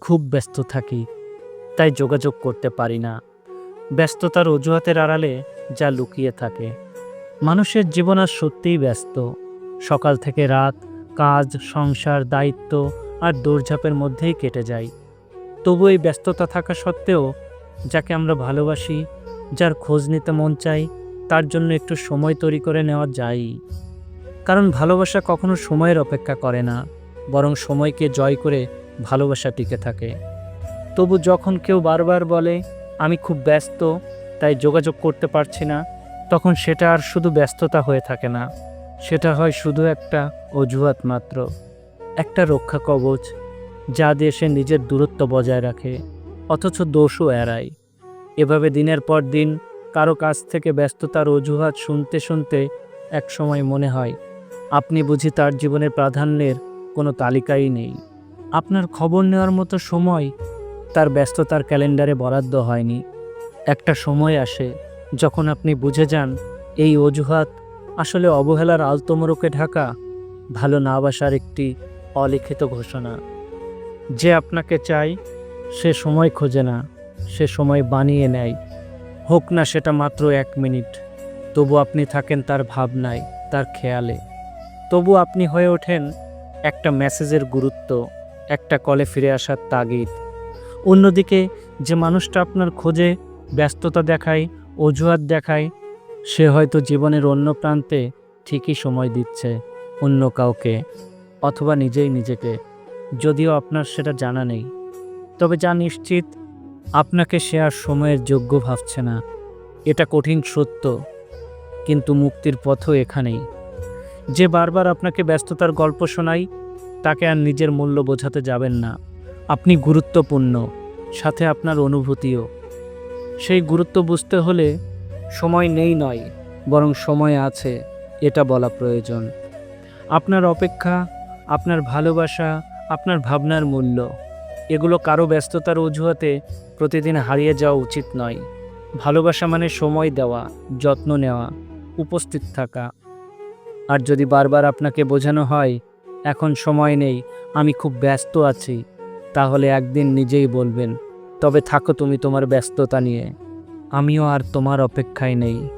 খুব ব্যস্ত থাকি, তাই যোগাযোগ করতে পারি না। ব্যস্ততার অজুহাতের আড়ালে যা লুকিয়ে থাকে। মানুষের জীবন আর সত্যিই ব্যস্ত। সকাল থেকে রাত, কাজ, সংসার, দায়িত্ব আর দৌড়ঝাঁপের মধ্যেই কেটে যায় তবু এই ব্যস্ততা থাকা সত্ত্বেও যাকে আমরা ভালোবাসি, যার খোঁজ নিতে মন চাই, তার জন্য একটু সময় তৈরি করে নেওয়া যায় কারণ ভালোবাসা কখনো সময়ের অপেক্ষা করে না, বরং সময়কে জয় করে ভালোবাসা টিকে থাকে। তবু যখন কেউ বারবার বলে, আমি খুব ব্যস্ত, তাই যোগাযোগ করতে পারছি না, তখন সেটা আর শুধু ব্যস্ততা হয়ে থাকে না। সেটা হয় শুধু একটা অজুহাত মাত্র। একটা রক্ষা কবচ, যা দিয়ে সে নিজের দূরত্ব বজায় রাখে, অথচ দোষও এড়ায়। এভাবে দিনের পর দিন কারও কাছ থেকে ব্যস্ততার অজুহাত শুনতে শুনতে এক সময় মনে হয়, আপনি বুঝি তার জীবনের প্রাধান্যের কোনো তালিকাই নেই। আপনার খবর নেওয়ার মতো সময় তার ব্যস্ততার ক্যালেন্ডারে বরাদ্দ হয়নি। একটা সময় আসে যখন আপনি বুঝে যান, এই অজুহাত আসলে অবহেলার আলতমরকে ঢাকা, ভালো না বাসার একটি অলিখিত ঘোষণা। যে আপনাকে চাই সে সময় খোঁজে না, সে সময় বানিয়ে নেয়। হোক না সেটা মাত্র এক মিনিট, তবু আপনি থাকেন তার ভাবনায়, তার খেয়ালে। তবু আপনি হয়ে ওঠেন একটা মেসেজের গুরুত্ব। একটা কলে ফিরে আসার তাগিদ। অন্যদিকে, যে মানুষটা আপনার খোঁজে, ব্যস্ততা দেখায়, অজুহাত দেখায়, সে হয়তো জীবনের অন্য প্রান্তে ঠিকই সময় দিচ্ছে, অন্য কাউকে, অথবা নিজেই নিজেকে। যদিও আপনার সেটা জানা নেই। তবে যা নিশ্চিত, আপনাকে সে আর সময়ের যোগ্য ভাবছে না। এটা কঠিন সত্য, কিন্তু মুক্তির পথও এখানেই। যে বারবার আপনাকে ব্যস্ততার গল্প শোনাই তাকে আর নিজের মূল্য বোঝাতে যাবেন না। আপনি গুরুত্বপূর্ণ, সাথে আপনার অনুভূতিও। সেই গুরুত্ব বুঝতে হলে সময় নেই নয়, বরং সময় আছে, এটা বলা প্রয়োজন। আপনার অপেক্ষা, আপনার ভালোবাসা, আপনার ভাবনার মূল্য, এগুলো কারও ব্যস্ততার অজুহাতে প্রতিদিন হারিয়ে যাওয়া উচিত নয়। ভালোবাসা মানে সময় দেওয়া, যত্ন নেওয়া, উপস্থিত থাকা। আর যদি বারবার আপনাকে বোঝানো হয় এখন সময় নেই, আমি খুব ব্যস্ত আছি। তাহলে একদিন নিজেই বলবেন, তবে থাকো তুমি তোমার ব্যস্ততা নিয়ে। আমিও আর তোমার অপেক্ষায় নেই।